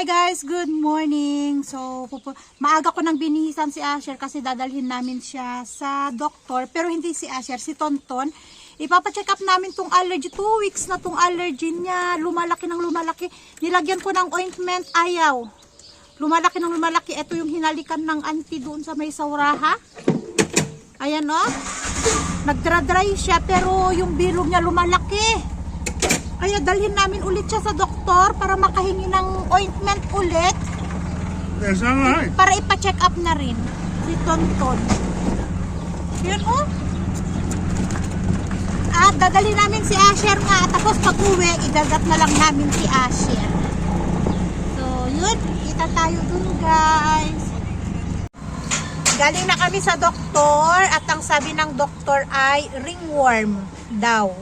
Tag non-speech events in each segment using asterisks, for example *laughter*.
Hi guys, good morning. So, maaga ko nang binihisan si Asher kasi dadalhin namin siya sa doktor. Pero hindi si Asher, si Tonton. Ipapacheck up namin tong allergy. Two weeks na tong allergy niya. Lumalaki ng lumalaki. Nilagyan ko ng ointment, ayaw. Lumalaki ng lumalaki. Ito yung hinalikan ng auntie doon sa may sauraha. Ayan o. Oh. Nagdra-dry siya pero yung bilog niya lumalaki. Kaya dalhin namin ulit siya sa doktor para makahingi ng ointment ulit That's all right. para ipa-check up na rin si Tonton. Yun oh. At dadalhin namin si Asher nga tapos pag uwi, igagat na lang namin si Asher. So, yun. Kita tayo dun guys. Galing na kami sa doktor at ang sabi ng doktor ay ringworm daw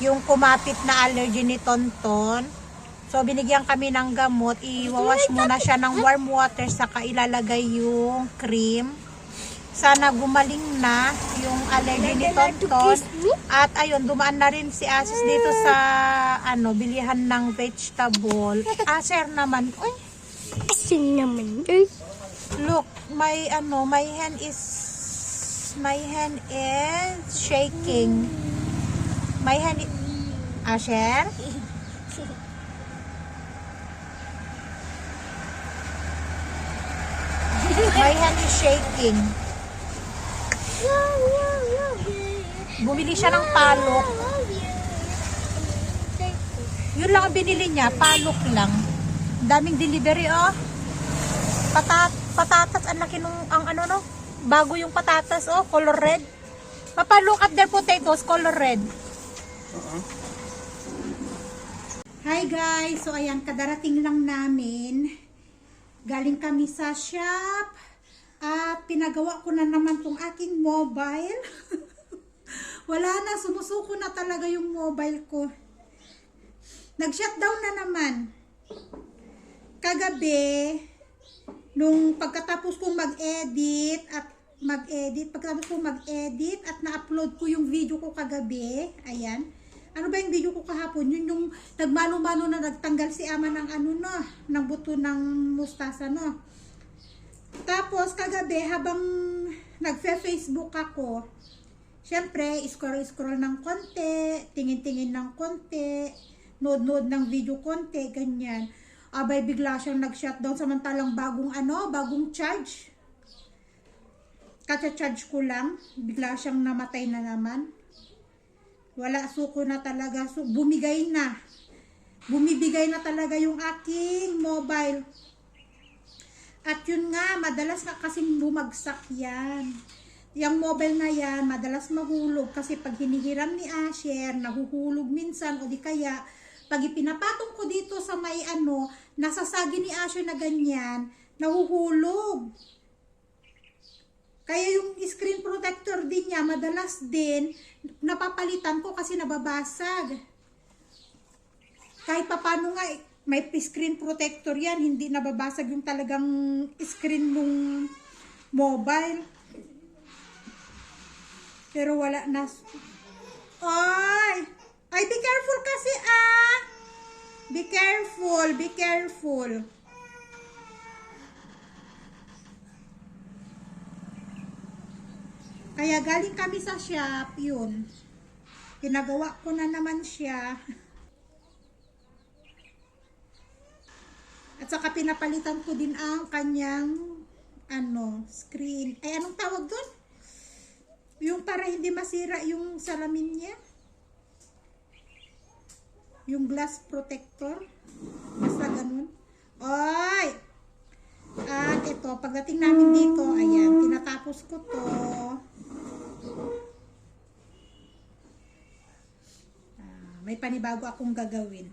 yung kumapit na allergy ni Tonton. So, binigyan kami ng gamot. I-wash muna siya ng warm water saka ilalagay yung cream. Sana gumaling na yung allergy ni Tonton. At ayun, dumaan na rin si Asis dito sa ano, bilihan ng vegetable. *laughs* Aser naman, uy, Asin naman. Look, my ano, my hand is my hand is shaking. My hand is *laughs* Asher? My hand is shaking. Bumili siya ng palok. Yun lang ang binili niya, palok lang. Daming delivery oh. Patat patatas ang laki nung ang ano no. Bago yung patatas oh, color red. Papa, look at their potatoes, color red. Hi guys! So ayan, kadarating lang namin. Galing kami sa shop. At pinagawa ko na naman tong aking mobile. *laughs* Wala na, sumusuko na talaga yung mobile ko. Nag-shutdown na naman. Kagabi, nung pagkatapos kong mag-edit at mag-edit, pagkatapos kong mag-edit at na-upload ko yung video ko kagabi, ayan, ano ba yung video ko kahapon? Yun yung nagmano-mano na nagtanggal si ama ng ano no, ng buto ng mustasa no. Tapos kagabi habang nagfe-Facebook ako, syempre scroll-scroll ng konti, tingin-tingin ng konti, nood-nood ng video konti, ganyan. Abay bigla siyang nag-shutdown samantalang bagong ano, bagong charge. Kacha-charge ko lang, bigla siyang namatay na naman. Wala suko na talaga. So, bumigay na. Bumibigay na talaga yung aking mobile. At yun nga, madalas ka kasing bumagsak yan. Yung mobile na yan, madalas mahulog kasi pag hinihiram ni Asher, nahuhulog minsan o di kaya pag ipinapatong ko dito sa may ano, nasasagi ni Asher na ganyan, nahuhulog. Kaya yung screen protector din niya, madalas din, napapalitan ko kasi nababasag. Kahit papano nga, eh, may screen protector yan, hindi nababasag yung talagang screen nung mobile. Pero wala na. Ay! Ay, be careful kasi ah! Be careful, be careful. Kaya galing kami sa shop, yun. Pinagawa ko na naman siya. At saka pinapalitan ko din ang kanyang ano, screen. Ay, anong tawag doon? Yung para hindi masira yung salamin niya. Yung glass protector. Basta ganun. Oy! At ito, pagdating namin dito, ayan, tinatapos ko to. May panibago akong gagawin.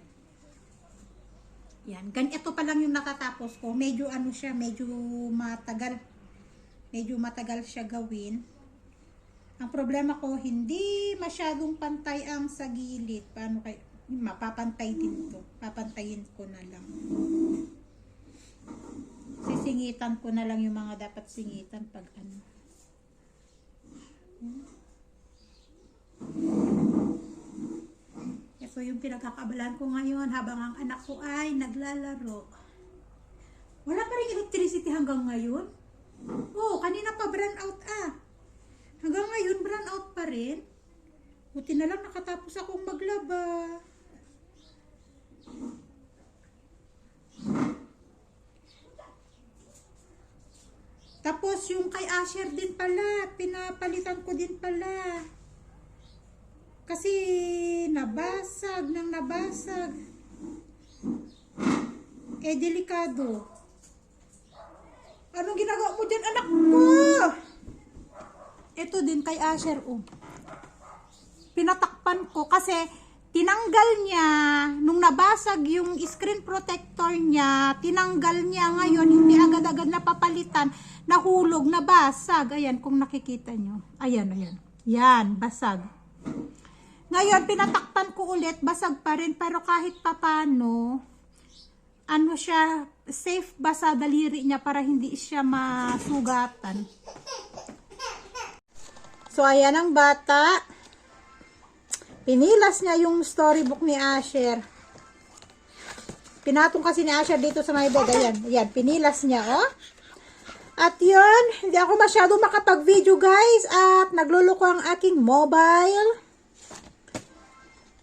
Yan, gan ito pa lang yung natatapos ko. Medyo ano siya, medyo matagal. Medyo matagal siya gawin. Ang problema ko, hindi masyadong pantay ang sa gilid. Paano kay mapapantay din to. Papantayin ko na lang. Sisingitan ko na lang yung mga dapat singitan pag ano. Ito yung pinagkakabalan ko ngayon habang ang anak ko ay naglalaro. Wala pa rin electricity hanggang ngayon? Oo, kanina pa brown out ah. Hanggang ngayon, brown out pa rin. Buti na lang nakatapos akong maglaba. Tapos yung kay Asher din pala, pinapalitan ko din pala. Kasi nabasag nang nabasag. Eh, delikado. Anong ginagawa mo dyan, anak ko? Ito din kay Asher, oh. Pinatakpan ko kasi tinanggal niya, nung nabasag yung screen protector niya, tinanggal niya ngayon, hindi agad-agad napapalitan, nahulog, nabasag. Ayan, kung nakikita nyo. Ayan, ayan. Yan, basag. Ngayon, pinatakpan ko ulit, basag pa rin, pero kahit papano, ano siya, safe ba sa daliri niya para hindi siya masugatan. So, ayan ang bata. Pinilas niya yung storybook ni Asher. Pinatong kasi ni Asher dito sa may bed. Ayan, ayan, pinilas niya, oh. At yun, hindi ako masyado makapag-video guys at nagluluko ang aking mobile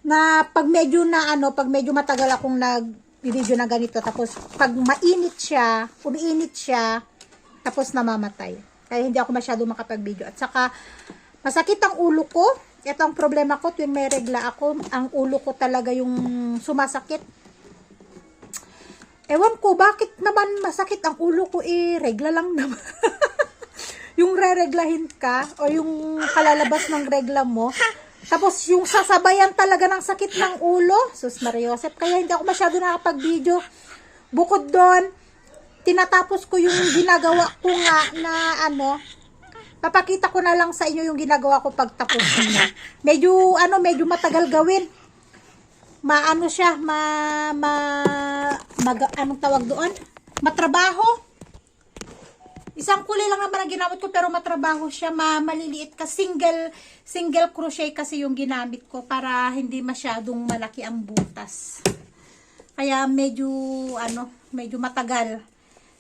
na pag medyo na ano, pag medyo matagal akong nag-video na ganito, tapos pag mainit siya, umiinit siya, tapos namamatay. Kaya hindi ako masyado makapag-video. At saka, masakit ang ulo ko. Ito ang problema ko, tuwing may regla ako, ang ulo ko talaga yung sumasakit. Ewan ko, bakit naman masakit ang ulo ko, eh, regla lang naman. *laughs* yung re-reglahin ka, o yung kalalabas ng regla mo, tapos yung sasabayan talaga ng sakit ng ulo, sus Maria Joseph, kaya hindi ako masyado nakapag-video. Bukod doon, tinatapos ko yung ginagawa ko nga na ano, papakita ko na lang sa inyo yung ginagawa ko pagtapos niya. Medyo, ano, medyo matagal gawin. Maano siya, ma, ma, mag, anong tawag doon? Matrabaho. Isang kulay lang naman ang ginamit ko pero matrabaho siya, ma maliliit ka. Single, single crochet kasi yung ginamit ko para hindi masyadong malaki ang butas. Kaya medyo, ano, medyo matagal.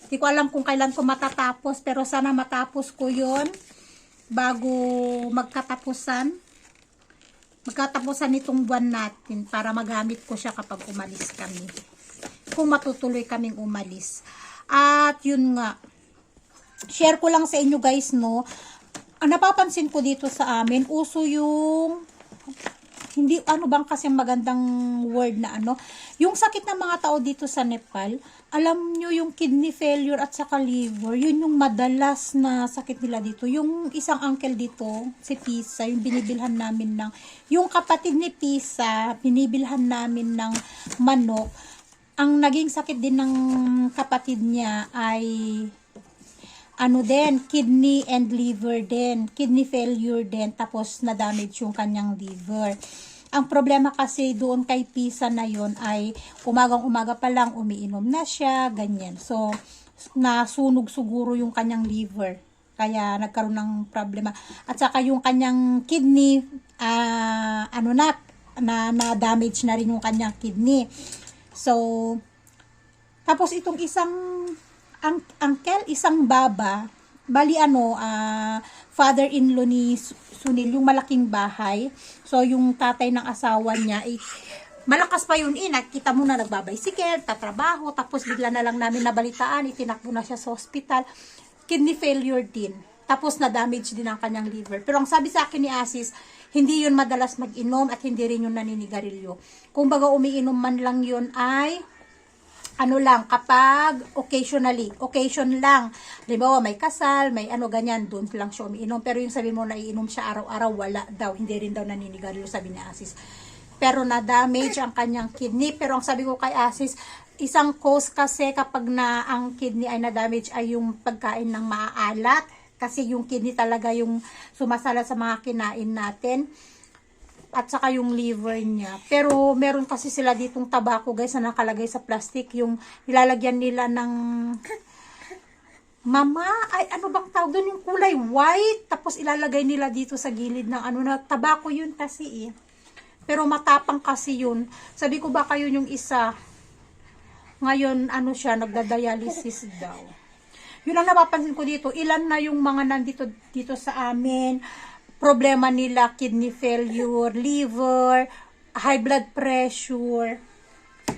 Hindi ko alam kung kailan ko matatapos pero sana matapos ko yon bago magkatapusan. Magkatapusan nitong buwan natin para magamit ko siya kapag umalis kami. Kung matutuloy kaming umalis. At yun nga, share ko lang sa inyo guys no? Ang napapansin ko dito sa amin uso yung hindi ano bang kasi magandang word na ano? Yung sakit ng mga tao dito sa Nepal alam nyo yung kidney failure at saka liver yun yung madalas na sakit nila dito. Yung isang uncle dito si Pisa yung binibilhan namin ng yung kapatid ni Pisa binibilhan namin ng manok ang naging sakit din ng kapatid niya ay ano din, kidney and liver din. Kidney failure din. Tapos na-damage yung kanyang liver. Ang problema kasi doon kay Pisa na yon ay umagang umaga pa lang umiinom na siya, ganyan. So, nasunog siguro yung kanyang liver. Kaya nagkaroon ng problema. At saka yung kanyang kidney, ah, ano na, na, na damage na rin yung kanyang kidney. So, tapos itong isang ang uncle, isang baba, bali ano, ah, father-in-law ni Su- Sunil, yung malaking bahay. So, yung tatay ng asawa niya, eh, malakas pa yun eh, nakita mo na nagbabicycle, tatrabaho, tapos bigla na lang namin nabalitaan, itinakbo na siya sa hospital. Kidney failure din. Tapos na-damage din ang kanyang liver. Pero ang sabi sa akin ni Asis, hindi yun madalas mag-inom at hindi rin yun naninigarilyo. Kung baga umiinom man lang yun ay ano lang, kapag occasionally, occasion lang. Di ba, may kasal, may ano ganyan, doon lang siya umiinom. Pero yung sabi mo na iinom siya araw-araw, wala daw. Hindi rin daw naninigarilyo, sabi ni Asis. Pero na-damage ang kanyang kidney. Pero ang sabi ko kay Asis, isang cause kasi kapag na ang kidney ay na-damage ay yung pagkain ng maaalat. Kasi yung kidney talaga yung sumasala sa mga kinain natin at saka yung liver niya. Pero meron kasi sila ditong tabako guys na nakalagay sa plastic yung nilalagyan nila ng Mama, ay ano bang tawag doon yung kulay white tapos ilalagay nila dito sa gilid ng ano na tabako yun kasi eh. Pero matapang kasi yun. Sabi ko baka yun yung isa. Ngayon, ano siya, nagda-dialysis daw. Yun ang napapansin ko dito, ilan na yung mga nandito dito sa amin, problema nila, kidney failure, liver, high blood pressure.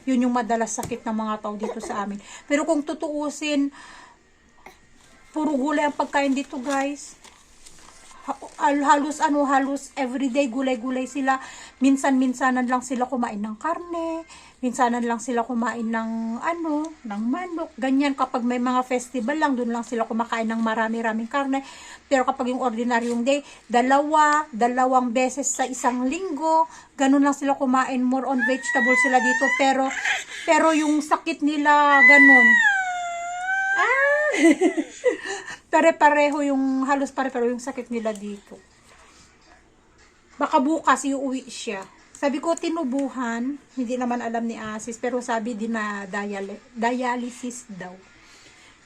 Yun yung madalas sakit ng mga tao dito sa amin. Pero kung tutuusin, puro gulay ang pagkain dito, guys. Ha- al- halos ano halos everyday gulay-gulay sila. Minsan-minsanan lang sila kumain ng karne minsanan lang sila kumain ng ano ng manok ganyan. Kapag may mga festival lang doon lang sila kumakain ng marami-raming karne. Pero kapag yung ordinaryong day dalawa dalawang beses sa isang linggo ganun lang sila kumain. More on vegetable sila dito. Pero pero yung sakit nila ganun. Ah *laughs* pare-pareho yung halos pare-pareho yung sakit nila dito. Baka bukas iuwi siya. Sabi ko tinubuhan, hindi naman alam ni Asis, pero sabi din na dial- dialysis daw.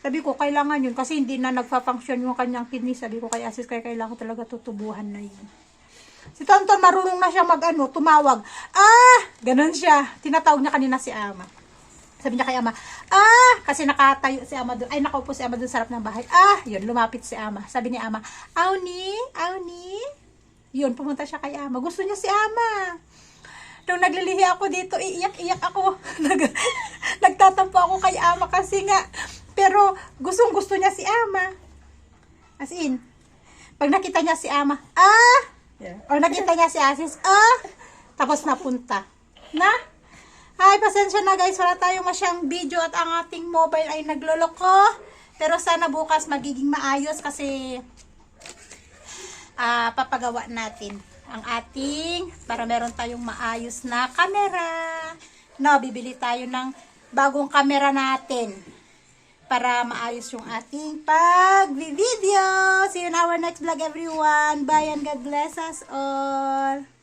Sabi ko, kailangan yun kasi hindi na nagfa-function yung kanyang kidney. Sabi ko kay Asis, kaya kailangan talaga tutubuhan na yun. Si Tonton marunong na siya mag ano, tumawag. Ah! Ganon siya. Tinatawag niya kanina si Ama. Sabi niya kay Ama, ah! Kasi nakatayo si Ama doon. Ay, nakaupo si Ama doon sa harap ng bahay. Ah! Yun, lumapit si Ama. Sabi ni Ama, Auni, Auni. Yun, pumunta siya kay Ama. Gusto niya si Ama. Nung naglilihi ako dito, iiyak-iyak ako. *laughs* Nag, nagtatampo ako kay Ama kasi nga. Pero gustong gusto niya si Ama. As in, pag nakita niya si Ama, ah! Or nakita niya si Asis, ah! Tapos napunta. Na? Ay, pasensya na guys, wala tayong masyang video at ang ating mobile ay nagloloko. Pero sana bukas magiging maayos kasi ah papagawa natin ang ating para meron tayong maayos na camera. No, bibili tayo ng bagong camera natin para maayos yung ating pag-video. See you in our next vlog everyone. Bye and God bless us all.